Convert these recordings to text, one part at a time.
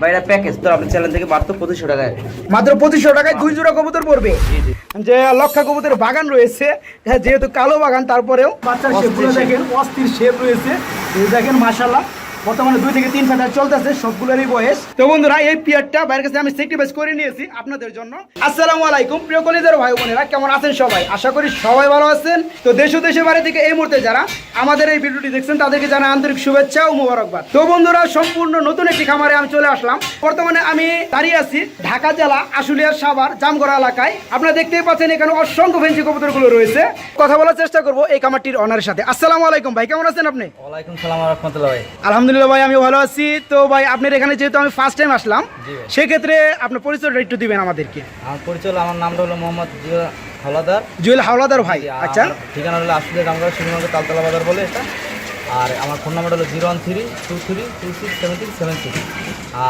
ভাইরা প্যাকেজ তো আপনার চ্যানেল থেকে মাত্র পঁচিশশো টাকায়। মাত্র পঁচিশশো টাকায় দুই জোড়া কবুতর পড়বে। যে লক্ষা বাগান রয়েছে হ্যাঁ, যেহেতু কালো বাগান তারপরেও বাচ্চার শেপগুলো দেখেন অস্থির শেপ রয়েছে। দেখেন মাশাল্লাহ বর্তমানে দুই থেকে তিন চলতেছে সবগুলোরই বয়স। তো বন্ধুরা এই পিয়ারটা বাইরের কাছে আমি সেক্টিভাইজ করে নিয়েছি আপনাদের জন্য। আসসালামু আলাইকুম প্রিয় ভাই বোনেরা কেমন আছেন সবাই? আশা করি সবাই ভালো আছেন। তো দেশ ও দেশের বাইরে থেকে এই মুহূর্তে যারা আমাদের এই ভিডিওটি দেখছেন তাদেরকে জানাই আন্তরিক শুভেচ্ছা ও মোবারকবাদ। তো বন্ধুরা সম্পূর্ণ নতুন একটি খামারে আমি চলে আসলাম। বর্তমানে আমি দাঁড়িয়ে আছি ঢাকা জেলা আশুলিয়ার সাভার জামগড়া এলাকায়। আপনারা দেখতেই পাচ্ছেন এখানে অসংখ্য ফেন্সি কবুতরগুলো রয়েছে। কথা বলার চেষ্টা করব এই খামারটির অনারের সাথে। আসসালামু আলাইকুম ভাই কেমন আছেন আপনি? ওয়ালাইকুম সালাম রহমতুল্লাহ ভাই। আলহামদুলিল্লাহ ভাই আমি ভালো আছি। তো ভাই আপনার এখানে যেহেতু আমি ফার্স্ট টাইম আসলাম সেক্ষেত্রে আপনার পরিচয়টা একটু দিবেন আমাদেরকে। আমার পরিচয় আমার নামটা হলো মোহাম্মদ হাওলাদার। জুয়েল হাওলাদার ভাই আর আচ্ছা। ঠিকানা হলো আসলে রামগড় শিবনগর তালতলা বাজার বলে এটা। আর আমার ফোন নাম্বার হলো zero one three two three two six seven six seven six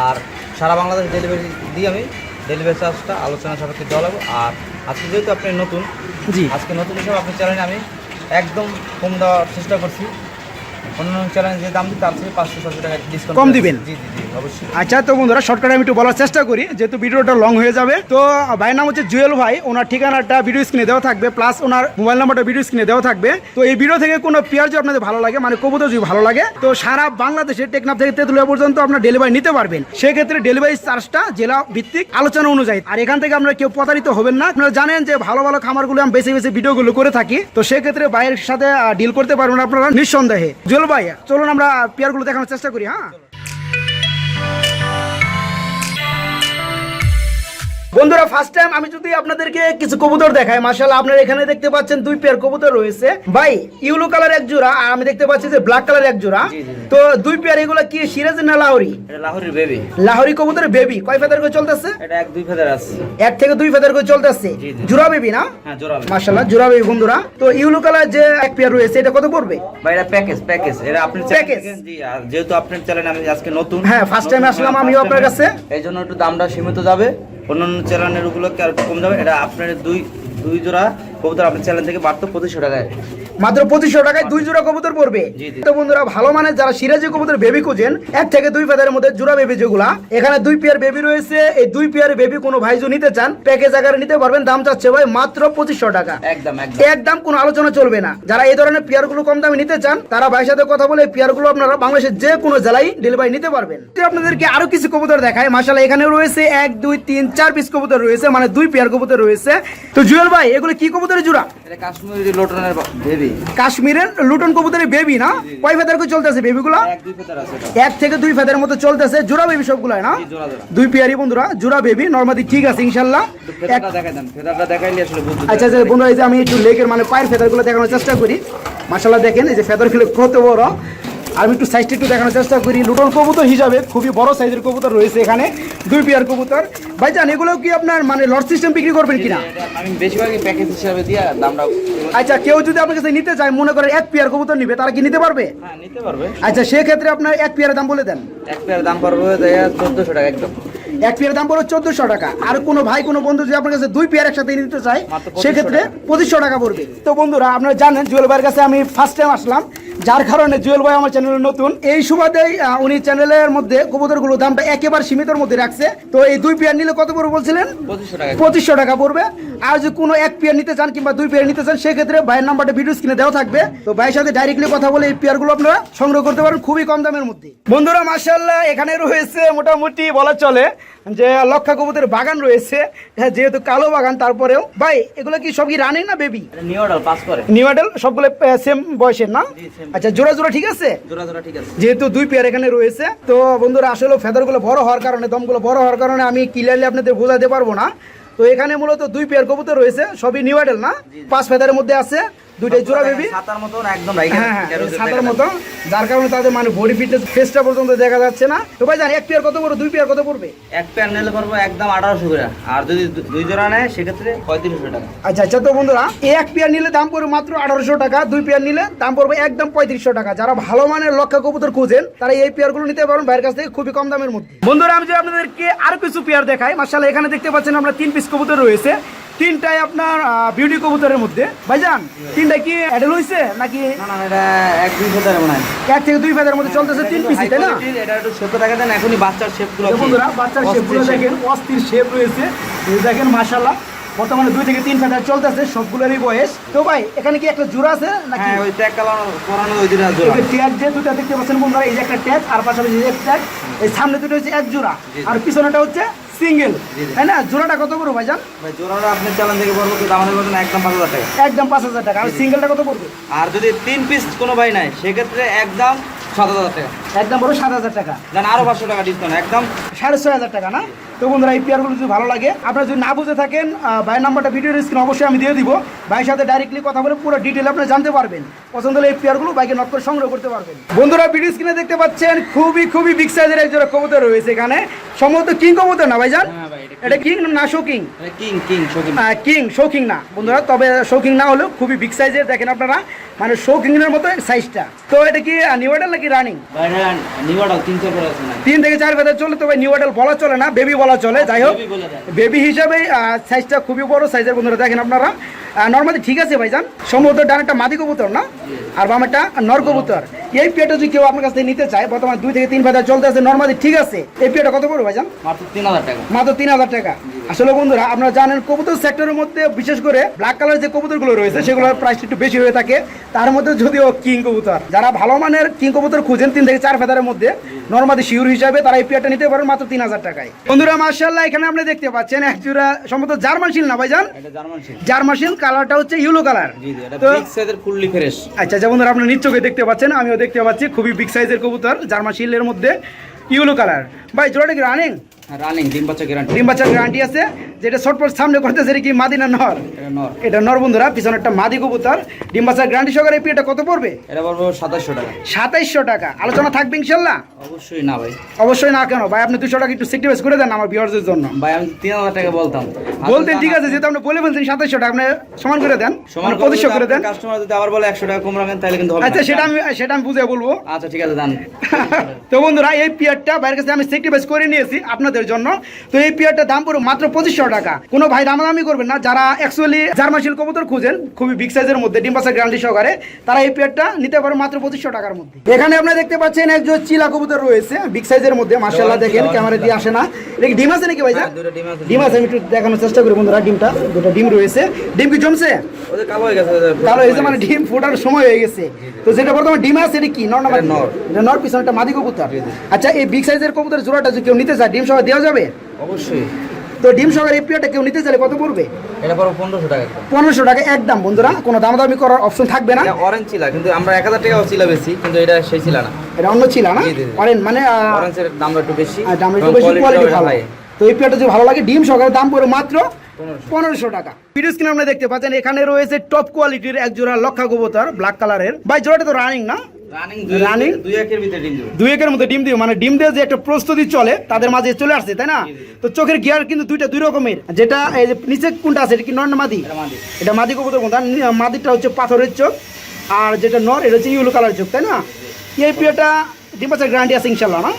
আর সারা বাংলাদেশ ডেলিভারি দিই আমি। ডেলিভারি চার্জটা আলোচনা সাপেক্ষে দেওয়া লাগবে। আর আজকে যেহেতু আপনি নতুন জি। আজকে নতুন হিসাবে আপনার চ্যানেলে আমি একদম কম দেওয়ার চেষ্টা করছি। অন্য চ্যানেলে যে দাম দিই তার থেকে পাঁচশো ছশো টাকা ডিসকাউন্ট কম দিবেন? জি জি জি অবশ্যই। আচ্ছা তো বন্ধুরা শর্টকাটে আমি একটু বলার চেষ্টা করি যেহেতু ভিডিওটা লং হয়ে যাবে। তো ভাইয়ের নাম হচ্ছে জুয়েল ভাই ওনার ঠিকানাটা ভিডিও স্ক্রিনে দেওয়া থাকবে প্লাস ওনার মোবাইল নাম্বারটা ভিডিও স্ক্রিনে দেওয়া থাকবে। তো এই ভিডিও থেকে কোনো পেয়ার যদি আপনাদের ভালো লাগে মানে কবুতর যদি ভালো লাগে তো সারা বাংলাদেশে টেকনাফ থেকে তেঁতুলিয়া পর্যন্ত আপনার ডেলিভারি নিতে পারবেন। সেক্ষেত্রে ডেলিভারি চার্জটা জেলা ভিত্তিক আলোচনা অনুযায়ী। আর এখান থেকে আমরা কেউ প্রতারিত হবেন না। আপনারা জানেন যে ভালো ভালো খামারগুলো আমি বেশি বেশি ভিডিওগুলো করে থাকি। তো সেক্ষেত্রে ভাইয়ের সাথে ডিল করতে পারবেন আপনারা নিঃসন্দেহে। জুয়েল ভাই চলুন আমরা পেয়ারগুলো দেখানোর চেষ্টা করি হ্যাঁ? বন্ধুরা ফার্স্ট টাইম আমি যদি আপনাদেরকে কিছু কবুতর দেখাই মাশাআল্লাহ আপনারা এখানে দেখতে পাচ্ছেন দুই পেয়ার কবুতর রয়েছে। ভাই ইউলো কালার এক জোড়া আর আমি দেখতে পাচ্ছি যে ব্ল্যাক কালার এক জোড়া। তো দুই পেয়ার এগুলো কি সিরাজ না লাহোরি? লাহোরের বেবি লাহোরি কবুতরের বেবি কয় ফেদার করে চলতেছে? এটা এক দুই ফেদার আছে। এক থেকে দুই ফেদার করে চলতেছে। জোড়া বেবি না? হ্যাঁ জোড়া মাশাআল্লাহ জোড়া বেবি বন্ধুরা। তো ইউলো কালার যে এক পেয়ার রয়েছে এটা কত পড়বে? ভাই এটা প্যাকেজ প্যাকেজ এটা আপনার চ্যানেল জি আর যেহেতু আপনার চ্যানেলে আমি আজকে নতুন হ্যাঁ, ফার্স্ট টাইম আসলাম আমিও আপনার কাছে। এই জন্য একটু দামটা সীমিত যাবে। অন্যান্য চ্যানেলের ওগুলো আর কম যাবে? এটা আপনার দুই দুই জোড়া কবুতর আপনার চ্যানেল থেকে মাত্র পঁচিশশো টাকায়। মাত্র পঁচিশশো টাকায় দুই জোড়া কবুতর পড়বে। তো বন্ধুরা ভালো মানে যারা সিরাজি কবুতর বেবি খুঁজেন এক থেকে দুই ফেদারের মধ্যে জোড়া বেবি যেগুলা এখানে দুই পেয়ার বেবি রয়েছে এই দুই পেয়ার বেবি কোনো ভাইজু নিতে চান প্যাকেজ আকারে নিতে পারবেন দাম চাচ্ছে ভাই মাত্র পঁচিশশো টাকা। একদম কোনো আলোচনা চলবে না। যারা এই ধরনের পেয়ারগুলো কম দামে নিতে চান তারা ভাইয়ের সাথে কথা বলে পেয়ারগুলো আপনারা বাংলাদেশের যে কোনো জেলায় ডেলিভারি নিতে পারবেন। আপনাদেরকে আরও কিছু কবুতর দেখায় মাসালা এখানে রয়েছে এক দুই তিন চার পিস কবুতর রয়েছে মানে দুই পেয়ার কবুতর রয়েছে। তো জুয়েল ভাই এগুলো কি কবুতরের জোড়া? কাশ্মীরি লোটনের বেবি কাশ্মীরের লুটন কবুতরের বেবি না? কয় ফেদার করে চলতেছে বেবিগুলো এক থেকে দুই ফেদার মতো চলতেছে। জোড়া বেবি সবগুলো না। দুই পেয়ারি বন্ধুরা জোড়া বেবি নর্মালি ঠিক আছে ইনশাল্লাহ। আচ্ছা আচ্ছা বন্ধুরা এই যে আমি একটু লেকের মানে পায়ের ফেদারগুলো দেখানোর চেষ্টা করি। মাসাল্লাহ দেখেন এই যে ফেদারগুলো কত বড়। আমি একটু সাইজটা একটু দেখানোর চেষ্টা করি। লুটন কবুতর হিসাবে খুবই বড় সাইজের কবুতর রয়েছে এখানে দুই পেয়ার কবুতর। ভাই ভাইজান এগুলো কি আপনার মানে লট সিস্টেম বিক্রি করবেন কিনা? আমি বেশিরভাগই প্যাকেজ হিসাবে দিয়ে দামটা আচ্ছা কেউ যদি আপনার কাছে নিতে চায় মনে করেন এক পেয়ার কবুতর নিবে তারা কি নিতে পারবে? হ্যাঁ নিতে পারবে। আচ্ছা সেক্ষেত্রে আপনার এক পেয়ারের দাম বলে দেন। এক পেয়ার দাম পড়বে চোদ্দশো টাকা একদম। এক পেয়ারের দাম পড়বে চোদ্দশো টাকা। আর কোনো ভাই কোনো বন্ধু যদি আপনার কাছে দুই পেয়ার একসাথে নিতে চায় সেক্ষেত্রে পঁচিশশো টাকা পড়বে। তো বন্ধুরা আপনারা জানেন জুয়েল ভাইয়ের কাছে আমি ফার্স্ট টাইম আসলাম। যার কারণে জুয়েল ভাই আমার চ্যানেলে নতুন। এই সুবাদেই উনি চ্যানেলের মধ্যে কবুতরগুলো দামটা একেবারে সীমিতর মধ্যে রাখছে। তো এই দুই পেয়ার নিলে কত পড়বে বলছিলেন? পঁচিশশো টাকা পড়বে। আর যদি কোনো এক পেয়ার নিতে চান কিংবা দুই পেয়ার নিতে চান সেক্ষেত্রে ভাইয়ের নাম্বারটা ভিডিও স্ক্রিনে দেওয়া থাকবে। তো ভাইয়ের সাথে ডাইরেক্টলি কথা বলে এই পেয়ারগুলো আপনারা সংগ্রহ করতে পারেন খুবই কম দামের মধ্যে। বন্ধুরা মার্শাল্লাহ এখানে রয়েছে মোটামুটি বলা চলে যে লক্ষা কবুতের বাগান রয়েছে। হ্যাঁ, যেহেতু কালো বাগান তারপরেও ভাই এগুলো কি সব কি রানিং না বেবি নিউ সবগুলো সেম বয়সের না? আচ্ছা জোড়া জোড়া ঠিক আছে? জোড়া জোড়া ঠিক আছে। যেহেতু দুই পেয়ার এখানে রয়েছে তো বন্ধুরা আসলে ফেদারগুলো বড় হওয়ার কারণে দমগুলো বড় হওয়ার কারণে আমি ক্লিয়ারলি আপনাদের বোঝাতে পারব না। তো এখানে মূলত দুই পেয়ার কবুতর রয়েছে সবই নিউ আইডেল না? পাঁচ ফেদারের মধ্যে আছে। দুইটাই জোড়া বেবি সাতার মতন একদম হ্যাঁ হ্যাঁ মতো যার কারণে তাদের মানে বডি ফিটনেস ফেসটা পর্যন্ত দেখা যাচ্ছে না। তো ভাই জানি এক পেয়ার কত পড়বে? দুই পেয়ার কত পড়বে? এক পেয়ার নিলে একদম আঠারোশো করে। আর যদি দুই জোড়া নেয় সেক্ষেত্রে পঁয়ত্রিশশো টাকা। আচ্ছা আচ্ছা তো বন্ধুরা এক পেয়ার নিলে দাম পড়বে মাত্র আঠারোশো টাকা দুই পেয়ার নিলে দাম পড়বে একদম পঁয়ত্রিশশো টাকা। যারা ভালো মানের লক্ষা কবুতর খুঁজেন তারা এই পেয়ারগুলো নিতে পারেন বাইরের কাছ থেকে খুবই কম দামের মধ্যে। বন্ধুরা আমি যে আপনাদেরকে আর কিছু পেয়ার দেখাই মার্শাল এখানে দেখতে পাচ্ছেন আমরা তিন পিস কবুতর রয়েছে। তিনটাই আপনার বিউটি কবুতরের মধ্যে। ভাইজান তিনটা কি অ্যাডেল হয়েছে নাকি? এক দুই ফেদারে মনে হয়। এক থেকে দুই ফেদার মধ্যে চলতেছে তিন পিসি তাই না? এটা একটু শেপ টাকা দেন এখনই বাচ্চার শেপগুলো বন্ধুরা বাচ্চার শেপগুলো দেখেন অস্থির শেপ রয়েছে। দেখেন মাশাল্লাহ বর্তমানে দুই থেকে তিন ফেদার চলতেছে সবগুলোরই বয়স। তো ভাই এখানে কি একটা জোড়া আছে নাকি? হ্যাঁ ওই ট্যাগ করানো ওই দুটো জোড়া। যে ট্যাগ যে দুটো দেখতে পাচ্ছেন বন্ধুরা এই যে একটা ট্যাগ আর পাশাপাশি একটা ট্যাগ এই সামনে দুটো হচ্ছে এক জোড়া। আর পিছনেটা হচ্ছে সিঙ্গেল। তাই না? জোড়াটা কত করব ভাইজান? ভাই জোড়াটা আপনি চালান থেকে পড়ব কিন্তু আমাদের মতন একদম পাঁচ হাজার টাকা। একদম পাঁচ হাজার টাকা। আর সিঙ্গেলটা কত পড়বে? আর যদি তিন পিস কোনো ভাই নাই সেক্ষেত্রে একদম সাত হাজার টাকা। একদম বড় সাত হাজার টাকা। আরও পাঁচশো টাকা ডিসকাউন্ট একদম। সাড়ে ছয় হাজার টাকা না? তো বন্ধুরা এই পেয়ারগুলো যদি ভালো লাগে আপনারা যদি না বুঝে থাকেন ভাইয়ের নাম্বারটা ভিডিওর স্ক্রিন অবশ্যই আমি দিয়ে দিব। ভাইয়ের সাথে ডাইরেক্টলি কথা বলে পুরো ডিটেল আপনারা জানতে পারবেন। পছন্দ হলে এই পেয়ারগুলো বাইকে নক করে সংগ্রহ করতে পারবেন। বন্ধুরা ভিডিও স্ক্রিনে দেখতে পাচ্ছেন খুবই খুবই বিগ সাইজের এক জোড়া কবুতর রয়েছে এখানে। সম্ভবত কিং কবুতর না ভাইজান? হ্যাঁ ভাই, এটা কিং না show king king king show king king show king না। বন্ধুরা তবে শৌকিং না হলেও খুবই বিগ সাইজের দেখেন আপনারা মানে শৌকিং এর মতো সাইজটা তো এটা কি নিউ মডেল নাকি রানিং ভাই তিন থেকে চার ভেতর চলে তবে নিউ মডেল বলা চলে না বেবি বলা চলে যাই হোক। বলে। বেবি হিসাবে সাইজটা খুবই বড় সাইজের বন্ধুরা দেখেন আপনারা। নর্মালি ঠিক আছে ভাইজান। সম্ভবত ডান একটা মাদি কবুতর না? আর বাম একটা নর কবুতর। এই পেটা যদি কেউ আপনার কাছ থেকে নিতে চায় বর্তমানে দুই থেকে তিন ভেতর চলতে আছে নর্মালি ঠিক আছে। এই পেটা কত পড়বে ভাইজান? মাত্র তিন হাজার টাকা। মাত্র তিন হাজার টাকা। আসলে বন্ধুরা আপনারা জানেন কবুতর সেক্টরের মধ্যে বিশেষ করে ব্ল্যাক কালার যে কবুতরগুলো রয়েছে সেগুলোর প্রাইস একটু বেশি হয়ে থাকে। তার মধ্যে যদিও কিং কবুতর। যারা ভালো মানের কিং কবুতর খুঁজেন তিন থেকে চার ফেদারের মধ্যে নর্মালি শিউর হিসাবে তারা এই পেয়ারটা নিতে পারেন মাত্র তিন হাজার টাকায়। বন্ধুরা মার্শাল্লাহ এখানে আপনি দেখতে পাচ্ছেন এক জোড়া সম্ভবত জার্মান শিল না ভাইজান? এটা জার্মান শিল। জার্মান শিল কালারটা হচ্ছে ইউলো কালার। জি জি এটা বিগ সাইজের ফুললি ফ্রেশ। আচ্ছা যেমন ধরো আপনার নিশ্চয়ই দেখতে পাচ্ছেন আমিও দেখতে পাচ্ছি খুবই বিগ সাইজের কবুতর জার্মান শিলের মধ্যে ইউলো কালার। ভাই জোড়াটা কি রানিং রানিং ডিম বাচ্চা গ্যারান্টি ডিম গ্যারান্টি আছে যেটা শর্টপট সামনে করতেছে কি মাদিনা নর? এটা নর। এটা নর বন্ধুরা পিছনে একটা মাদি কবুতর। ডিম গ্যারান্টি সহকারে এই পিটা কত পড়বে? এটা পড়ব সাতাশশো টাকা। সাতাইশশো টাকা। আলোচনা থাকবে ইনশাল্লাহ? অবশ্যই না ভাই। অবশ্যই না কেন? ভাই আপনি দুশো টাকা একটু সেক্টিভাইজ করে দেন আমার ভিউয়ার্সদের জন্য। ভাই আমি তিন হাজার টাকা বলতাম। বলতেন ঠিক আছে যেহেতু আপনি বলে ফেলছেন সাতাইশশো টাকা আপনি সমান করে দেন। সমান মানে পঁচিশশো করে দেন। কাস্টমার যদি আবার বলে একশো টাকা কম রাখেন তাহলে কিন্তু হবে আচ্ছা সেটা আমি সেটা আমি বুঝে বলব। আচ্ছা ঠিক আছে দান তো বন্ধুরা এই পিয়ারটা বাইরের কাছে আমি সেক্টিভাইজ করে নিয়েছি। আপনাদের জন্য। তো এই পিয়ারটার দাম পড়বে মাত্র পঁচিশশো টাকা। কোনো ভাই দামাদামি করবেন না যারা অ্যাকচুয়ালি জার্মাশিল কবুতর খুঁজেন খুবই বিগ সাইজের মধ্যে ডিম্বাসের গ্যারান্টি সহকারে তারা এই পিয়ারটা নিতে পারে মাত্র পঁচিশশো টাকার মধ্যে। এখানে আপনারা দেখতে পাচ্ছেন একজন চিলা কবুতর রয়েছে বিগ সাইজের মধ্যে মার্শাল্লাহ দেখেন ক্যামেরা দিয়ে আসে না। এটা ডিম আছে নাকি ভাই? হ্যাঁ, ডিম আছে। আমি একটু দেখানোর চেষ্টা করি বন্ধুরা ডিমটা। দুটো ডিম রয়েছে। ডিম কি জমছে? কালো হয়ে গেছে কালো হয়েছে মানে ডিম ফোটার সময় হয়ে গেছে। তো যেটা বর্তমানে ডিম আছে এটা কি? নর না নর। এটা নর পিছনে একটা মাদি কবুতর। আচ্ছা এই বিগ সাইজের কবুতর জোড়াটা যদি কেউ নিতে চায় ডিম সহ দেওয়া যাবে? অবশ্যই। তো ডিম সহ এই পিয়াটা কেউ নিতে চাইলে কত পড়বে? এটা পড়ব পনেরোশো টাকা। পনেরোশো টাকা একদম বন্ধুরা। কোনো দামাদামি করার অপশন থাকবে না। অরেঞ্জ ছিল কিন্তু আমরা এক হাজার টাকাও ছিল বেশি কিন্তু এটা সেই ছিল না। এটা অন্য ছিল না। অরেঞ্জ মানে অরেঞ্জের দামটা একটু বেশি আর দাম একটু বেশি কোয়ালিটি ভালো। তো এই পেয়ারটা যদি ভালো লাগে ডিম সহকারে দাম পড়ে মাত্র 1500 পনেরোশো টাকা। ভিডিও স্ক্রিনে আপনি দেখতে পাচ্ছেন এখানে রয়েছে টপ কোয়ালিটির এক জোড়া লক্ষা কবুতর ব্ল্যাক কালারের ভাই জোড়াটা তো রানিং না? রানিং দুই একের ডিম দেবে। মানে ডিম দিয়ে যে একটা প্রস্তুতি চলে তাদের মাঝে চলে আসছে তাই না? তো চোখের গিয়ার কিন্তু দুইটা দুই রকমের। যেটা এই যে নিচে কোনটা আছে এটা কি নর মাদি? এটা মাদি। কবুতর মাদিটা হচ্ছে পাথরের চোখ আর যেটা নর এটা হচ্ছে ইউলো কালার চোখ তাই না? এই পিয়াটা ডিম পাচার গ্যারান্টি আছে ইনশাল্লাহ না?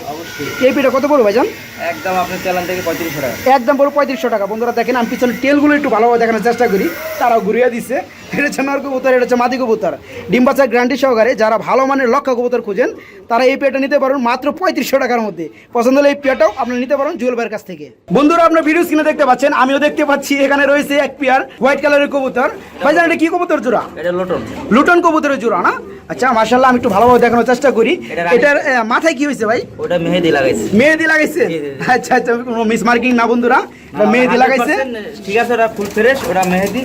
এই পিয়াটা কত পড়বে ভাইজান? একদম আপনার চালান থেকে পঁয়ত্রিশশো টাকা। একদম বড় পঁয়ত্রিশশো টাকা। বন্ধুরা দেখেন আমি পিছনে টেলগুলো একটু ভালোভাবে দেখানোর চেষ্টা করি। তারাও ঘুরিয়ে দিচ্ছে এটা হচ্ছে নর কবুতর এটা হচ্ছে মাদি কবুতর। ডিম বাচ্চার গ্যারান্টি সহকারে যারা ভালো মানের লক্ষ্য কবুতর খুঁজেন তারা এই পেয়ারটা নিতে পারেন মাত্র পঁয়ত্রিশশো টাকার মধ্যে। পছন্দ হলে এই পেয়ারটাও আপনি নিতে পারেন জুয়েল ভাইয়ের কাছ থেকে। বন্ধুরা আপনার ভিডিও স্ক্রিনে দেখতে পাচ্ছেন আমিও দেখতে পাচ্ছি এখানে রয়েছে এক পেয়ার হোয়াইট কালারের কবুতর। ভাইজান এটা কি কবুতর জোড়া? এটা লোটন। লুটন কবুতরের জোড়া না? আচ্ছা মার্শাল্লাহ আমি একটু ভালোভাবে দেখানোর চেষ্টা করি। এটার মাথায় কি হয়েছে ভাই? ওটা মেহেদি লাগাইছে। মেহেদি লাগাইছে। আচ্ছা আচ্ছা কোনো মিস মার্কিং না বন্ধুরা মেহেদি লাগাইছে? 100% ঠিক আছে ওটা ফুল ফ্রেশ ওটা মেহেদি।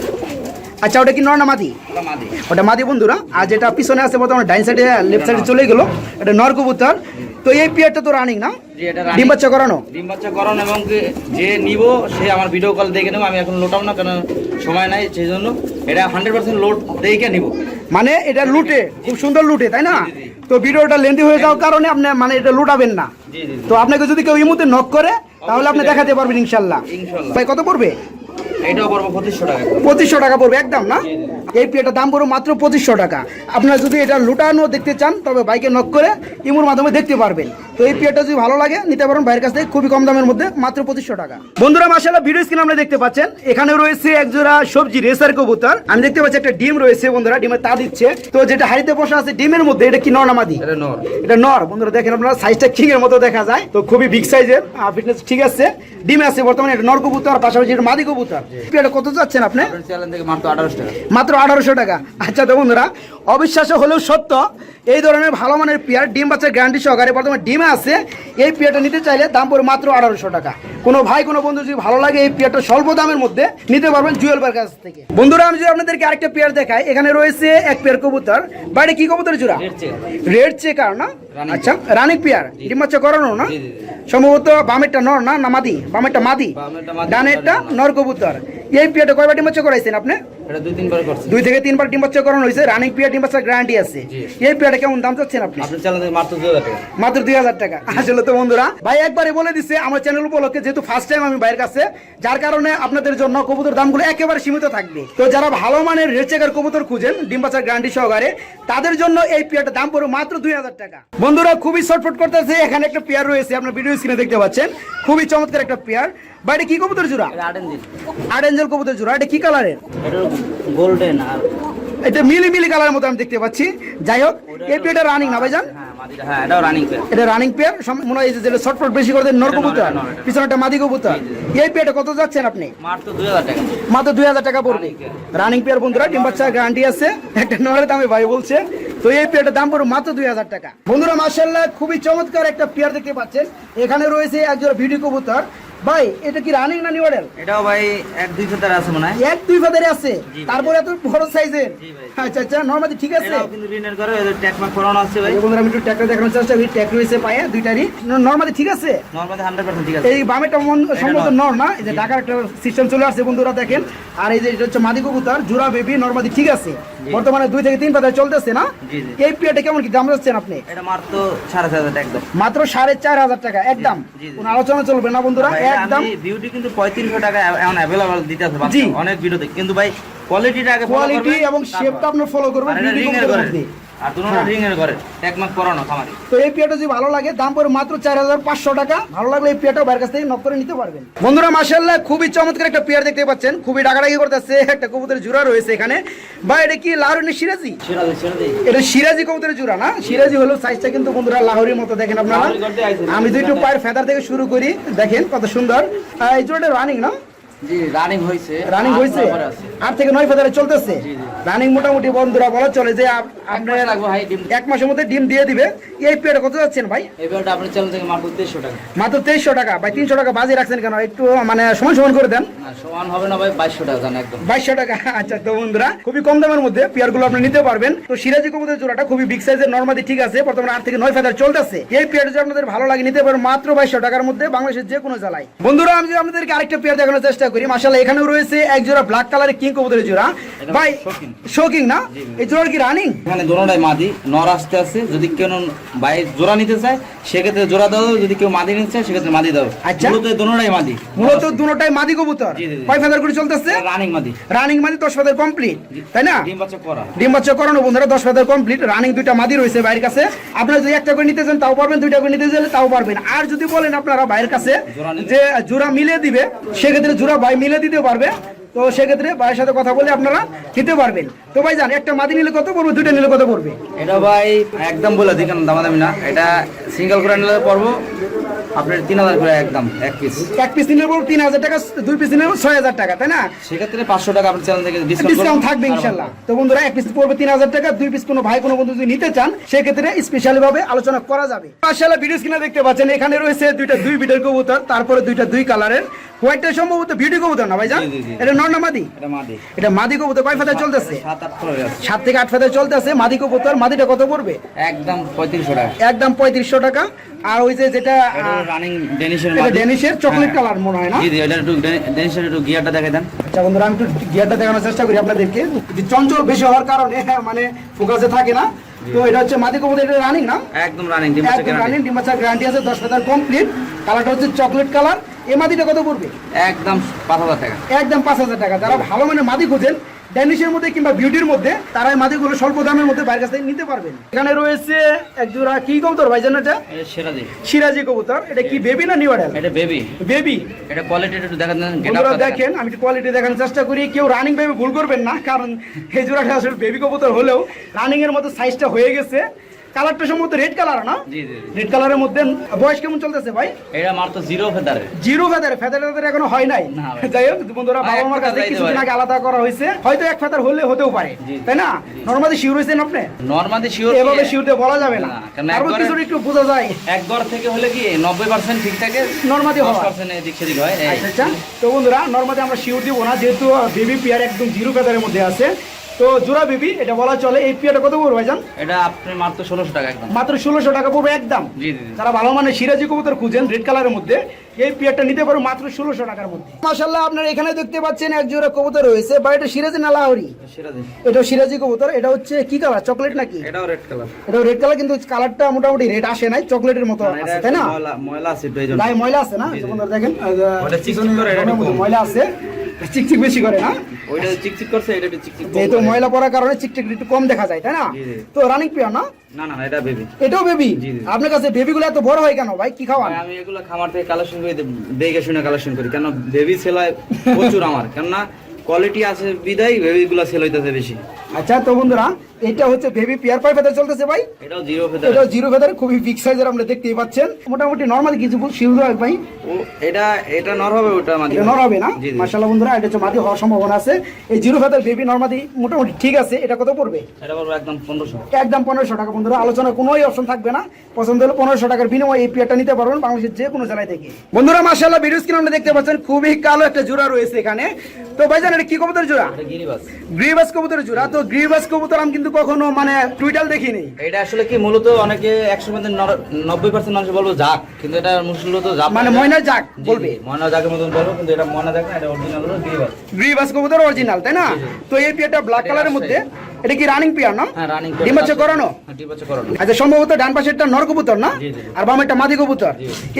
আচ্ছা ওটা কি নর না মাদি? ওটা মাদি। বন্ধুরা আর যেটা পিছনে আছে বর্তমানে ডাইন সাইডে লেফট সাইডে চলে গেল এটা নর কবুতর। তো এই পিয়ারটা তো রানিং না। ডিম বাচ্চা করানো? ডিম বাচ্চা করানো এবং যে নিব সে আমার ভিডিও কল দেখে নেব আমি এখন লোটাও না কারণ সময় নাই সেই জন্য এটা হান্ড্রেড পার্সেন্ট লোড দেখে নিব। মানে এটা লুটে খুব সুন্দর লুটে তাই না। তো ভিডিওটা লেন্দি হয়ে যাওয়ার কারণে আপনি মানে এটা লুটাবেন না। তো আপনাকে যদি কেউ ইমুতে নক করে তাহলে আপনি দেখাতে পারবেন ইনশাল্লাহ। ইনশাল্লাহ। ভাই কত পড়বে? এটাও পড়ব পঁচিশশো টাকা পঁচিশশো টাকা পড়বে একদম না? এই পেটার দাম পড়বে মাত্র পঁচিশশো টাকা। আপনারা যদি এটা লুটানো দেখতে চান তবে বাইকে নক করে ইমুর মাধ্যমে দেখতে পারবেন। তো এই পেয়ারটা যদি ভালো লাগে নিতে পারেন ভাইয়ের কাছ থেকে খুবই কম দামের মধ্যে মাত্র পঁচিশশো টাকা। বন্ধুরা মাসাল্লাহ ভিডিও স্ক্রিন আমরা দেখতে পাচ্ছেন এখানে রয়েছে এক জোড়া সবজি রেসার কবুতর। আমি দেখতে পাচ্ছি একটা ডিম রয়েছে বন্ধুরা ডিমের তা দিচ্ছে। তো যেটা হাড়িতে বসা আছে ডিমের মধ্যে এটা কি নর্নামাদি এটা নর। এটা নর। বন্ধুরা দেখেন আপনারা সাইজটা কিং এর মতো দেখা যায়। তো খুবই বিগ সাইজের ফিটনেস ঠিক আছে। ডিমে আছে বর্তমানে এটা নর কবুতর পাশাপাশি এটা মাদি কবুতর। এটা কত যাচ্ছেন আপনি? মাত্র আঠারোশো টাকা। মাত্র আঠারোশো টাকা। আচ্ছা তো বন্ধুরা অবিশ্বাস্য হলেও সত্য এই ধরনের ভালো মানের পেয়ার ডিম বাচ্চার গ্যারান্টি সহকারে বর্তমানে ডিমে আছে এই পেয়ারটা নিতে চাইলে দাম পড়ে মাত্র আঠারোশো টাকা। কোনো ভাই কোনো বন্ধু যদি ভালো লাগে এই পেয়ারটা স্বল্প দামের মধ্যে নিতে পারবেন জুয়েল বার কাছ থেকে। বন্ধুরা আমি যদি আপনাদেরকে আরেকটা পেয়ার দেখাই এখানে রয়েছে এক পেয়ার কবুতর। বাইরে কি কবুতর জোড়া? Red check. রেড চেকার না? আচ্ছা রানিক পেয়ার। করানো না। সম্ভবত বামেরটা নর না না মাদি? বামেরটা মাদি? ডানেরটা নর কবুতর। এই পেয়ারটা কয়বার করাইছেন আপনি? দুই থেকে তিনবার করানো হয়েছে। রানিং পিয়ার ডিমাচ্ছার গ্যারান্টি আছে। এই পিয়ারটা কেমন দাম চাচ্ছেন আপনি? মাত্র দুই হাজার টাকা। আসলে তো বন্ধুরা ভাই একবারে বলে দিচ্ছে আমার চ্যানেল উপলক্ষে যেহেতু ফার্স্ট টাইম আমি বাইরের কাছে যার কারণে আপনাদের জন্য কবুতর দামগুলো একেবারে সীমিত থাকবে। তো যারা ভালো মানের রেড চেকার কবুতর খুঁজেন ডিম বাচ্চার গ্যারান্টি সহকারে তাদের জন্য এই পেয়ারটার দাম পড়বে মাত্র দুই হাজার টাকা। বন্ধুরা খুবই শর্টফট করতেছে। এখানে একটা পেয়ার রয়েছে আপনার ভিডিও স্ক্রিনে দেখতে পাচ্ছেন। খুবই চমৎকার একটা পেয়ার। বা এটা কি কবুতর জোড়া আডেঞ্জেল কবুতর জোড়া এটা কি কালারের? এর গোল্ডেন আর এটা মিলি মিলি কালারের মতো আমি দেখতে পাচ্ছি। যাই হোক এই পেয়ারটা রানিং না ভাইজান? হ্যাঁ এটাও রানিং পেয়ার এটা রানিং পেয়ার মনে হয় যে শর্টফট বেশি করে দেন নর এটা নর, কবুতর এটা নর, এটা। পিছনে একটা মাদি কবুতর এই পেয়ারটা কত যাচ্ছেন আপনি? মাত্র দুই হাজার টাকা। মাত্র দুই হাজার টাকা পড়বে। রানিং পেয়ার বন্ধুরা ডিম বাচ্চা গ্যারান্টি আছে। একটা নরের দামে ভাই বলছে। তো এই পেয়ারটার দাম পড়বে মাত্র দুই হাজার টাকা। বন্ধুরা খুবই চমৎকার একটা পেয়ার দেখতে পাচ্ছেন। এখানে রয়েছে একজন ভিডিও কবুতর। ভাই এটা কি রানিং না নিউ এটাও ভাই এক দুই ফেতার আছে মনে হয়। এক দুই ফাদারে আছে? তারপরে এত বড় সাইজের আচ্ছা আচ্ছা নর্মালি ঠিক আছে। কিন্তু রিনের করে এদের ট্যাগ মার্ক করানো আছে ভাই। বন্ধুরা আমি একটু ট্যাকটা দেখানোর চেষ্টা করি। ট্যাক রয়েছে পায়ে দুইটারই। নর্মালি ঠিক আছে? নর্মালি হান্ড্রেড পার্সেন্ট ঠিক আছে। এই বামেটা সম্ভবত নর। না? এই যে ঢাকার একটা সিস্টেম চলে আসছে বন্ধুরা দেখেন। আর এই যে এটা হচ্ছে মাদি কবুতর জোড়া বেবি নর্মালি ঠিক আছে। বর্তমানে দুই থেকে তিন পাতায় চলতেছে না। এই পিয়াটা কেমন কি দাম যাচ্ছেন আপনি? এটা মাত্র সাড়ে চার হাজার টাকা একদম। মাত্র সাড়ে চার হাজার টাকা একদম। কোনো আলোচনা চলবে না বন্ধুরা একদম। বিউটি কিন্তু পঁয়ত্রিশশো টাকা এমন অ্যাভেলেবল দিতে আছে অনেক ভিডিওতে কিন্তু ভাই কোয়ালিটিটা আগে কোয়ালিটি এবং শেপটা আপনি ফলো করবেন। আর দুটো হ্যাঁ। রিং এর খামারি তো এই যদি ভালো লাগে দাম পড়ে মাত্র চার হাজার পাঁচশো টাকা। ভালো লাগলে এই বাইরের কাছ থেকে নক করে নিতে পারবেন। বন্ধুরা মাসাল্লাহ খুবই চমৎকার একটা পেয়ার দেখতে পাচ্ছেন। খুবই ডাকাডাকি করতেছে। একটা কবুতরের জোড়া রয়েছে এখানে। বা এটা কি লাহোরের সিরাজি? এটা সিরাজি কবুতরের জোড়া না? সিরাজি হলো সাইজটা কিন্তু বন্ধুরা লাহোরের মতো দেখেন আপনারা। আমি দুইটো পায়ের ফেদার থেকে শুরু করি দেখেন কত সুন্দর। এই জোড়াটা রানিং না জি রানিং হয়েছে রানিং হয়েছে। আট থেকে নয় ফেদারে চলতেছে। রানিং মোটামুটি বন্ধুরা বলা চলে যে আপনার। এক মাসের মধ্যে ডিম দিয়ে দিবে। এই পেয়ারটা কত যাচ্ছেন ভাই? এই বেলটা আপনার চ্যানেল থেকে মাত্র তেইশশো টাকা। মাত্র তেইশশো টাকা। ভাই তিনশো টাকা বাজি রাখছেন কেন? একটু মানে সমান সমান করে দেন। না সমান হবে না ভাই বাইশশো টাকা একদম। বাইশশো টাকা। আচ্ছা তো বন্ধুরা খুবই কম দামের মধ্যে পেয়ারগুলো আপনি নিতে পারবেন। তো সিরাজি কবুতরের জোড়াটা খুবই বিগ সাইজের নর্মালি ঠিক আছে বর্তমানে আট থেকে নয় ফেদার চলতেছে। এই পেয়ার যদি আপনাদের ভালো লাগে নিতে পারেন মাত্র বাইশশো টাকার মধ্যে বাংলাদেশের যে কোনো বন্ধুরা আমি যদি আপনাদেরকে আরেকটা পেয়ার দেখানোর চেষ্টা করি মাসাল্লাহ এখানেও রয়েছে এক জোড়া ব্ল্যাক কালারের কিং কবুতরের জোড়া ভাই। শোকিং না। এই জোড়ার কি রানিং এখানে দোনোটাই মাদি নর আসতে আছে যদি কেউ ভাই জোড়া নিতে চায় সেক্ষেত্রে জোড়া দাও। যদি কেউ মাদি নিতে চায় সেক্ষেত্রে মাদি দাও। আচ্ছা। মূলত দোনোটাই মাদি। মূলত দুটোটাই মাদি কবুতর। কয় ফেদার করে চলতেছে? রানিং মাদি। রানিং মানে দশ ফেদার কমপ্লিট তাই না? ডিম বাচ্চা করা। ডিম বাচ্চা করানো বন্ধুরা দশ হাজার কমপ্লিট রানিং দুইটা মাদি রয়েছে বাইরের কাছে। আপনারা যদি একটা করে নিতে চান তাও পারবেন দুইটা করে নিতে চাইলে তাও পারবেন। আর যদি বলেন আপনারা বাইরের কাছে যে জোড়া মিলে দিবে সেক্ষেত্রে জোড়া ভাই মিলে দিতে পারবে। তো সেক্ষেত্রে ভাইয়ের সাথে কথা বলে আপনারা নিতে পারবেন। তো ভাই জান একটা মাদি নিলে কত পড়বে দুইটা নিলে কত পড়বে? এটা ভাই একদম বলে দিই কেন দামাদামি না। এটা সিঙ্গেল করে নিলে পড়ব আপনার তিন হাজার করে একদম এক পিস এক পিস নিলে পড়বে তিন হাজার টাকা দুই পিস নিলে ছয় হাজার টাকা তাই না? সেক্ষেত্রে পাঁচশো টাকা আপনার চ্যানেল থেকে ডিসকাউন্ট থাকবে ইনশাল্লাহ। তো বন্ধুরা এক পিস পড়বে তিন হাজার টাকা দুই পিস কোনো ভাই কোনো বন্ধু যদি নিতে চান সেক্ষেত্রে স্পেশালি ভাবে আলোচনা করা যাবে। মাশাআল্লাহ ভিডিও স্ক্রিনে দেখতে পাচ্ছেন এখানে রয়েছে দুইটা দুই বিটের কবুতর তারপরে দুইটা দুই কালারের হোয়াইটটা সম্ভবত ভিডিও কবুতর না ভাইজান? জি, জি, জি। এটা নর না মাদি? এটা মাদি। কবুতর কয় ফাদায় চলতেছে? সাত থেকে আট ফাদায় চলতেছে। মাদি কবুতর মাদিটা কত পড়বে? একদম পঁয়ত্রিশশো টাকা। একদম পঁয়ত্রিশশো টাকা। আর ওই যে যেটা রানিং ডেনিশের ডেনিশের চকলেট। কালার মনে হয় না? জি এটা একটু ডেনিশের একটু গিয়ারটা দেখে দেন। আচ্ছা বন্ধুরা আমি একটু গিয়ারটা দেখানোর চেষ্টা করি আপনাদেরকে। যে চঞ্চল বেশি হওয়ার কারণে হ্যাঁ, মানে ফোকাসে থাকে না তো এটা হচ্ছে মাদি কবুতর এটা রানিং না? একদম রানিং ডিম বাচ্চা গ্যারান্টি আছে দশ হাজার কমপ্লিট কালারটা হচ্ছে চকলেট কালার এই মাদিটা কত পড়বে? একদম পাঁচ হাজার টাকা। একদম পাঁচ হাজার টাকা। যারা ভালো মানে মাদি খোঁজেন ড্যানিশের মধ্যে কিংবা বিউটির মধ্যে তারা এই মাদিগুলো স্বল্প দামের মধ্যে বাইরের কাছ থেকে নিতে পারবেন। এখানে রয়েছে এক জোড়া কি কবুতর ভাইজান এটা? এটা সেরা দিই সিরাজি কবুতর। এটা কি বেবি না নিউ এটা বেবি বেবি এটা কোয়ালিটি একটু দেখা দেন বন্ধুরা দেখেন। আমি কোয়ালিটি দেখানোর চেষ্টা করি। কেউ রানিং ভেবে ভুল করবেন না কারণ এই জোড়াটা আসলে বেবি কবুতর হলেও রানিং এর মতো সাইজটা হয়ে গেছে। কালারটা সম্ভবত রেড কালার না? জি জি জি। রেড কালারের মধ্যে বয়স কেমন চলতেছে ভাই? এটা মাত্র জিরো ফেদারে জিরো ফেদার ফেদার ফেদার এখনও হয় নাই। না যাই হোক বন্ধুরা হ্যাঁ, বাবা মার কাছে কিছুদিন আগে আলাদা করা হয়েছে। হয়তো এক ফেদার হলে হতেও পারে। তাই না? নর্মালি শিওর হয়েছেন আপনি? নর্মালি শিওর এভাবে শিওর দিয়ে বলা যাবে না। কারণ তারপর কিছু একটু বোঝা যায়। এক ঘর থেকে হলে কি নব্বই পার্সেন্ট ঠিক থাকে? নর্মালি হওয়া পার্সেন্ট এদিক সেদিক হয় আচ্ছা আচ্ছা। তো বন্ধুরা নর্মালি আমরা শিওর দিব না যেহেতু বেবি পিয়ার একদম জিরো ফেদারের মধ্যে আছে। তো জোড়া বেবি এটা বলা চলে। এই পিয়ারটা কত পড়বে ভাইজান? এটা আপনি মাত্র ষোলোশো টাকা একদম। মাত্র ষোলোশো টাকা পড়বে একদম। জি জি। যারা ভালো মানে সিরাজি কবুতর খুঁজেন রেড কালারের মধ্যে এই পিয়ারটা নিতে পারো মাত্র ষোলোশো টাকার মধ্যে। মাসাল্লাহ আপনারা এখানে দেখতে পাচ্ছেন এক জোড়া কবুতর রয়েছে বা এটা সিরাজি না লাহরি? এটা সিরাজি। কবুতর এটা হচ্ছে কি কালার চকলেট নাকি? এটাও রেড কালার এটা রেড কালার কিন্তু কালারটা মোটামুটি রেড আসে নাই চকলেটের মতো আছে তাই না? ময়লা আছে ময়লা আছে না দেখেন। ময়লা আছে। চিকচিক বেশি করে না? ওইটা চিকচিক করছে এটা একটু চিকচিক যেহেতু ময়লা পড়ার কারণে চিকচিক একটু কম দেখা যায় তাই না। তো রানিং না? না না এটা বেবি এটাও বেবি। আপনার কাছে বেবিগুলো এত বড় হয় কেন ভাই? কি খাওয়ান? আমি এগুলো খামার থেকে কালেকশন করে দেখে শুনে কালেকশন করি। কেন বেবি সেলাই প্রচুর আমার। কেননা কোয়ালিটি আছে বিদায় বেবিগুলো সেল হইতেছে বেশি। আচ্ছা তো বন্ধুরা এটা হচ্ছে বেবি পিয়ার পাই ফেদার চলতেছে ভাই। এটাও জিরো ফেদার এটা জিরো ফেদার খুবই বিগ সাইজের আমরা দেখতেই পাচ্ছেন। মোটামুটি নর্মাল কিছু শিউর হয় ভাই। এটা এটা নর হবে ওটা মাদি নর হবে না। মাশাআল্লাহ বন্ধুরা এটা হচ্ছে মাদি হওয়ার সম্ভাবনা আছে। এই জিরো ফেদার বেবি নর্মালি মোটামুটি ঠিক আছে। এটা কত পড়বে? এটা বলব একদম পনেরোশো। একদম পনেরোশো টাকা বন্ধুরা। আলোচনা কোনোই অপশন থাকবে না। পছন্দ হলে পনেরোশো টাকার বিনিময়ে এই পিয়ারটা নিতে পারবেন বাংলাদেশের যে কোনো জেলায় থেকে। বন্ধুরা মাসাল্লাহ ভিডিও স্ক্রিন আমরা দেখতে পাচ্ছেন খুবই কালো একটা জোড়া রয়েছে এখানে। তো ভাইজান এটা কি কবুতর জোড়া? গিরিবাস। গ্রিবাস কবুতরের জোড়া। তো গ্রিবাস কবুতর আমি কিন্তু কখনো মানে টুইটাল দেখিনি। এটা আসলে কি মূলত অনেকে একশো মধ্যে নব্বই পার্সেন্ট মানুষ বলব যাক কিন্তু এটা মূলত জাক মানে ময়না জাক বলবে। ময়না জাকের মতন বলব কিন্তু এটা ময়না জাক না এটা অরিজিনাল হলো গ্রিবাস গ্রিবাস কবুতর অরিজিনাল তাই না? তো এই পিয়ারটা ব্ল্যাক কালারের মধ্যে। এটা কি রানিং পিয়ার না রানিং ডিম বাচ্চা করানো? ডিম বাচ্চা করানো। আচ্ছা সম্ভবত ডান পাশেরটা নর কবুতর না। আর বামেরটা মাদি কবুতর।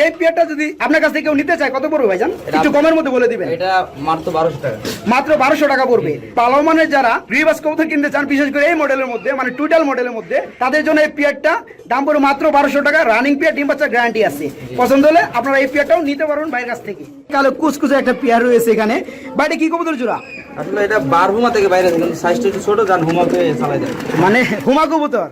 এই পিয়ারটা যদি আপনার কাছ থেকে কেউ নিতে চায় কত পড়বে ভাইজান? একটু কমের মধ্যে বলে দিবেন। এটা মাত্র বারোশো টাকা। মাত্র বারোশো টাকা পড়বে। পালোমানের যারা গ্রিবাস কবুতর কিনতে চান বিশেষ করে এই মডেলের মধ্যে মানে টুইটাল মডেলের মধ্যে তাদের জন্য এই পিয়ারটা দাম পড়বে মাত্র বারোশো টাকা। রানিং পিয়ার ডিম বাচ্চা গ্যারান্টি আছে। পছন্দ হলে আপনারা এই পিয়ারটাও নিতে পারবেন বাইরের কাছ থেকে। কালো কুচকুচে একটা পিয়ার রয়েছে এখানে। বাইরে কি কবুতর জোড়া? আসলে এটা বার হুমা থেকে বাইরে আছে কিন্তু সাইজটা একটু ছোট যান হুমাকে চালাই দেয় মানে হুমা কবুতর।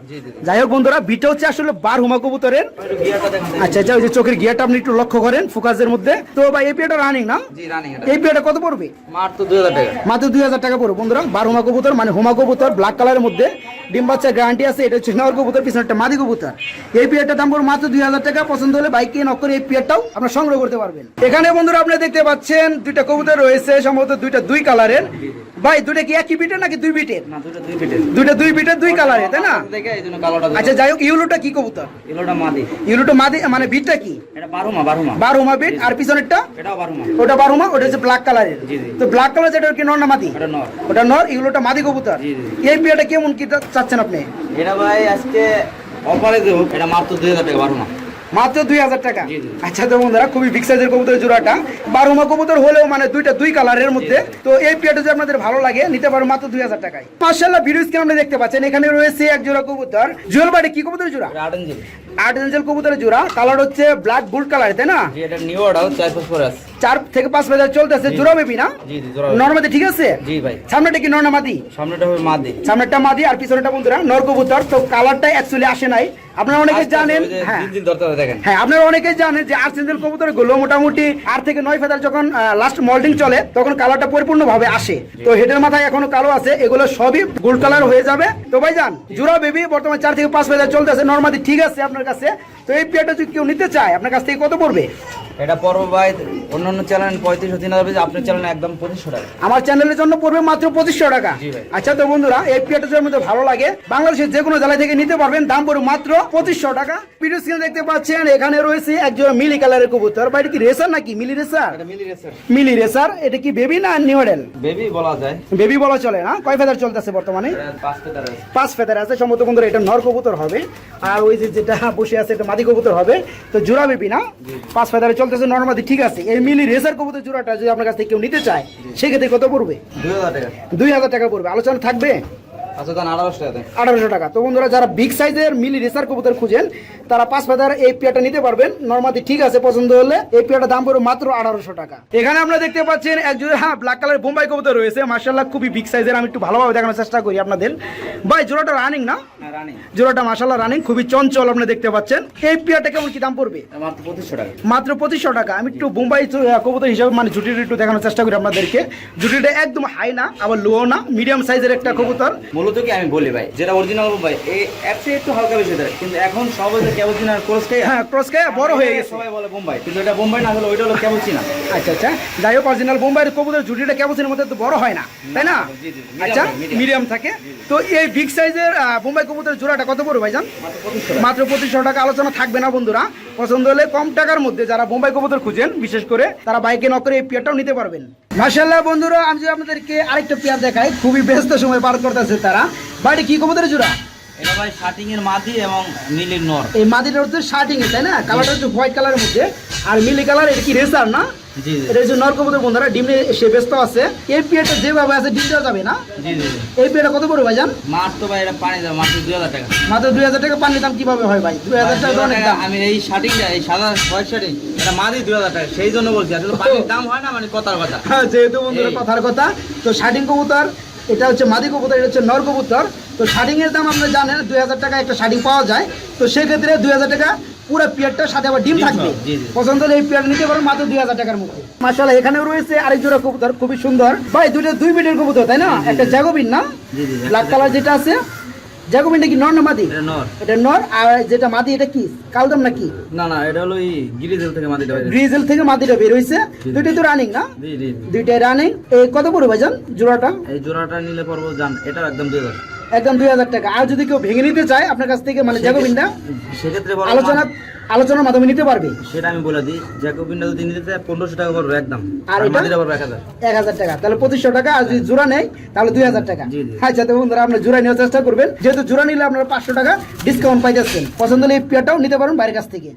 যাই হোক বন্ধুরা বিটা হচ্ছে আসলে বার হুমা কবুতরের। একটু গিয়ারটা দেখেন আচ্ছা আচ্ছা ওই যে চোখের গিয়ারটা আপনি একটু লক্ষ্য করেন ফোকাসের মধ্যে। তো ভাই এই পিয়ারটা রানিং না? এই কত পড়বে? মাত্র দুই হাজার টাকা। মাত্র দুই হাজার টাকা পড়বে। বন্ধুরা বার হুমা কবুতর মানে হুমা কবুতর ব্ল্যাক কালারের মধ্যে। ডিম বাচ্চা গ্যারান্টি আছে এটা হচ্ছে নর কবুতর পিছনে একটা মাদি কবুতর। এই পিয়ারটার দাম পড়বে মাত্র দুই হাজার টাকা পছন্দ হলে বাইক কিনে নক করে এই পিয়ারটাও আপনারা সংগ্রহ করতে পারবেন। এখানে বন্ধুরা আপনি দেখতে পাচ্ছেন দুইটা কবুতর রয়েছে সম্ভবত দুইটা দুই কালারের ভাই দুইটা কি একই বিটের নাকি দুই বিটের না দুটো দুই বিটের দুই কালারের তাই না? আচ্ছা যাই হোক ইউলোটা কি কবুতর? এগুলোটা মাদি। ইউলোটা মাদি মানে বিটটা কি? এটা বারুমা বারুমা। বার হুমা বিট আর পিছনেরটা? এটাও বারুমা। ওটা বার হুমা ওটা হচ্ছে ব্ল্যাক কালারের। তো ব্ল্যাক কালার যেটা কি নর না মাদি? এটা নর। ওটা নর এগুলোটা মাদি কবুতর। এই বিয়াটা কেমন কি চাচ্ছেন আপনি? এটা ভাই আজকে অফারে দেবো। এটা মাত্র দুই হাজার টাকা বারুমা মাত্র দুই হাজার টাকা। আচ্ছা তো বন্ধুরা খুবই বিগ সাইজের কবুতর জোড়াটা। বারোমা কবুতর হলেও মানে দুইটা দুই কালারের মধ্যে। তো এই পিয়াটা যদি আপনাদের ভালো লাগে নিতে পারো মাত্র দুই হাজার টাকায়। মার্শাল্লাহ ভিডিও স্ক্রিন আপনি দেখতে পাচ্ছেন এখানে রয়েছে এক জোড়া কবুতর। জুয়েল বাড়ি কি কবুতর জোড়া? আট এঞ্জেল কবুতরের জোড়া। কালার হচ্ছে ব্ল্যাক বুল কালার তাই না? এটা নিউ অর্ডার চার পাঁচ পরে আছে। চার থেকে পাঁচ বাজার চলতেছে জোড়া বেবি না? নর্মাদি ঠিক আছে? জি ভাই। সামনেটা কি নর্না মাদি? সামনেটা হবে মাদি। সামনেরটা মাদি আর পিছনেটা বন্ধুরা নর কবুতর। তো কালারটা অ্যাকচুয়ালি আসে নাই। আপনারা অনেকে জানেন হ্যাঁ। হ্যাঁ আপনারা অনেকেই জানেন যে আর্সেঞ্জেল কবুতরগুলো মোটামুটি আট থেকে নয় ফেদার যখন লাস্ট মল্ডিং চলে তখন কালারটা পরিপূর্ণভাবে আসে। তো হেডের মাথায় এখনও কালো আছে এগুলো সবই গোল্ড কালার হয়ে যাবে। তো ভাইজান জোড়া বেবি বর্তমানে চার থেকে পাঁচ ফেদার চলতেছে নর্মালি ঠিক আছে আপনার কাছে। তো এই পেয়ারটা যদি কেউ নিতে চায় আপনার কাছ থেকে কত পড়বে? এটা পর্ব ভাই অন্যান্য চ্যানেল পঁয়ত্রিশশো তিন হাজার আপনার চ্যানেল একদম পঁচিশশো টাকা। আমার চ্যানেলের জন্য পড়বে মাত্র পঁচিশশো টাকা। আচ্ছা তো বন্ধুরা এই পিয়াটা যদি আপনাদের ভালো লাগে বাংলাদেশের যে কোনো জেলা থেকে নিতে পারবেন দাম পড়বে মাত্র পঁচিশশো টাকা। ভিডিও স্ক্রিনে দেখতে পাচ্ছেন এখানে রয়েছে একজন মিলি কালারের কবুতর। বা এটা কি রেসার নাকি? মিলি রেসার এটা মিলি রেসার মিলি রেসার এটা কি বেবি না নিউ মডেল বেবি বলা যায়। বেবি বলা চলে না? কয় ফেদার চলতেছে বর্তমানে? পাঁচ ফেদার আছে। পাঁচ ফেদার আছে। সম্ভবত বন্ধুরা এটা নর কবুতর হবে। আর ওই যে যেটা বসে আছে এটা মাদি কবুতর হবে। তো জোড়া বেবি না? পাঁচ ফেদারে চলতেছে নর্মাদি ঠিক আছে। এই মিলি রেসার কবুতর জোড়াটা যদি আপনার কাছ থেকে কেউ নিতে চায় সেক্ষেত্রে কত পড়বে? দুই হাজার টাকা। দুই হাজার টাকা পড়বে। আলোচনা থাকবে? আচ্ছা দেন আঠারোশো টাকা আঠারোশো টাকা। তো বন্ধুরা যারা বিগ সাইজের মিলি রেসার কবুতর খুঁজেন তারা পাঁচ পাতার এই পেয়ারটা নিতে পারবেন। নর্মাদি ঠিক আছে পছন্দ হলে এই পেয়ারটা দাম পড়বে মাত্র আঠারোশো টাকা। এখানে আমরা দেখতে পাচ্ছেন হ্যাঁ ব্ল্যাক কালার বোম্বাই কবুতর রয়েছে। মার্শাল্লাহ খুবই বিগ সাইজের আমি একটু ভালোভাবে দেখানোর চেষ্টা করি আপনাদের। ভাই জোড়াটা রানিং না? হ্যাঁ রানি জোড়াটা মার্শাল্লাহ রানিং খুবই চঞ্চল আপনি দেখতে পাচ্ছেন। এই পেয়ারটা কেমন কি দাম পড়বে? মাত্র পঁচিশশো টাকা। মাত্র পঁচিশশো টাকা। আমি একটু বোম্বাই কবুতর হিসাবে মানে জুটিটা একটু দেখানোর চেষ্টা করি আপনাদেরকে। জুটিটা একদম হাই না আবার লো না মিডিয়াম সাইজের একটা কবুতর। মূলত কি আমি বলি ভাই যেটা অরিজিনাল ভাই এই অ্যাপসে একটু হালকা বেশি দেয় কিন্তু এখন সবাই যে ক্যাবচিনার কোর্সকে হ্যাঁ ক্রস খেয়ে বড় হয়ে গেছে। সবাই বলে বোম্বাই কিন্তু এটা বোম্বাই না হলে ওইটা হলো ক্যাবচিনা আচ্ছা আচ্ছা যাই হোক অরিজিনাল বোম্বাইয়ের কবুতর জুটিটা কেবসের মধ্যে তো বড় হয় না তাই না? আচ্ছা মিডিয়াম থাকে। তো এই বিগ সাইজের বোম্বাই কবুতর জোড়াটা কত পড়বে ভাইজান? মাত্র পঁচিশশো টাকা। আলোচনা থাকবে না বন্ধুরা। পছন্দ হলে কম টাকার মধ্যে যারা বোম্বাই কবুতর খুঁজেন বিশেষ করে তারা বাইকে ন করে এই পেয়ারটাও নিতে পারবেন। মার্শাল্লাহ বন্ধুরা আমি যদি আপনাদেরকে আরেকটা পেয়ার দেখাই খুবই ব্যস্ত সময় পার করতেছে তারা। বাড়ি কি কবুতরের জোড়া? এটা ভাই শার্টিং এর মাদি এবং নীলের নর। এই মাদি নর তো শার্টিং তাই না? কালারটা হচ্ছে হোয়াইট কালারের মধ্যে। আর মিলি কালার এটা কি রেসার না? এটা বন্ধুরা ডিমে সে ব্যস্ত আছে। এই যেভাবে আছে ডিম দেওয়া যাবে না? এই কত পড়বে ভাইজান? মাছ ভাই এটা পানি দেওয়া মাত্র দুই হাজার টাকা। মাত্র দুই হাজার টাকা পানির দাম কীভাবে হয় ভাই? দুই হাজার টাকা অনেক দাম। আমি এই শার্টিংটা এই সাদা হোয়াইট শার্টিং এটা মাদি দুই হাজার টাকা সেই জন্য বলছি আসলে পানির দাম হয় না মানে কথার কথা। হ্যাঁ যেহেতু বন্ধুরা কথার কথা তো শার্টিং কবুতর এটা হচ্ছে মাদি কবুতর এটা হচ্ছে নর কবুতর। তো এর দাম আপনারা জানেন দুই হাজার টাকা একটা শার্টিং পাওয়া যায়। তো সেক্ষেত্রে দুই হাজার টাকা পুরো পিয়ারটার সাথে আবার ডিম থাকবে। পছন্দ হলে এই পিয়ার নিতে পারেন মাত্র দুই হাজার টাকার মধ্যে। মাসাল্লাহ এখানেও রয়েছে আরেক জোড়া কবুতর খুবই সুন্দর। ভাই দুই মিনিটের কবুতর তাই না? একটা জাগোবিন না? ব্ল্যাক কালার যেটা আছে জাগোবিনটা কি নর না মাদি? এটা নর। আর যেটা মাদি এটা কি? কালদম নাকি? না না এটা হলো এই থেকে মাদিটা গ্রিজেল থেকে মাদিটা বের হয়েছে। দুইটাই তো রানিং না। দুইটাই রানিং এই কত পড়বে ভাইজান জোড়াটা? এই জোড়াটা নিলে পড়ব জান এটা একদম দুই হাজার। একদম দুই হাজার টাকা। আর যদি কেউ ভেঙে নিতে চায় আপনার কাছ থেকে মানে জ্যাকোবিনটা সেক্ষেত্রে আলোচনা আলোচনার মাধ্যমে নিতে পারবে। সেটা আমি বলে দিই জ্যাকোবিনটা যদি নিতে চায় পনেরোশো টাকা পড়বে একদম। আর এটা? পড়বে এক হাজার। টাকা। তাহলে পঁচিশশো টাকা আর যদি জোড়া নেয় তাহলে দুই হাজার টাকা। জি, জি। আচ্ছা তো বন্ধুরা আপনার জোড়া নেওয়ার চেষ্টা করবেন। যেহেতু জোড়া নিলে আপনারা পাঁচশো টাকা ডিসকাউন্ট পাইতেছেন। পছন্দ হলে এই পেয়ারটাও নিতে পারেন বাইরের কাছ থেকে।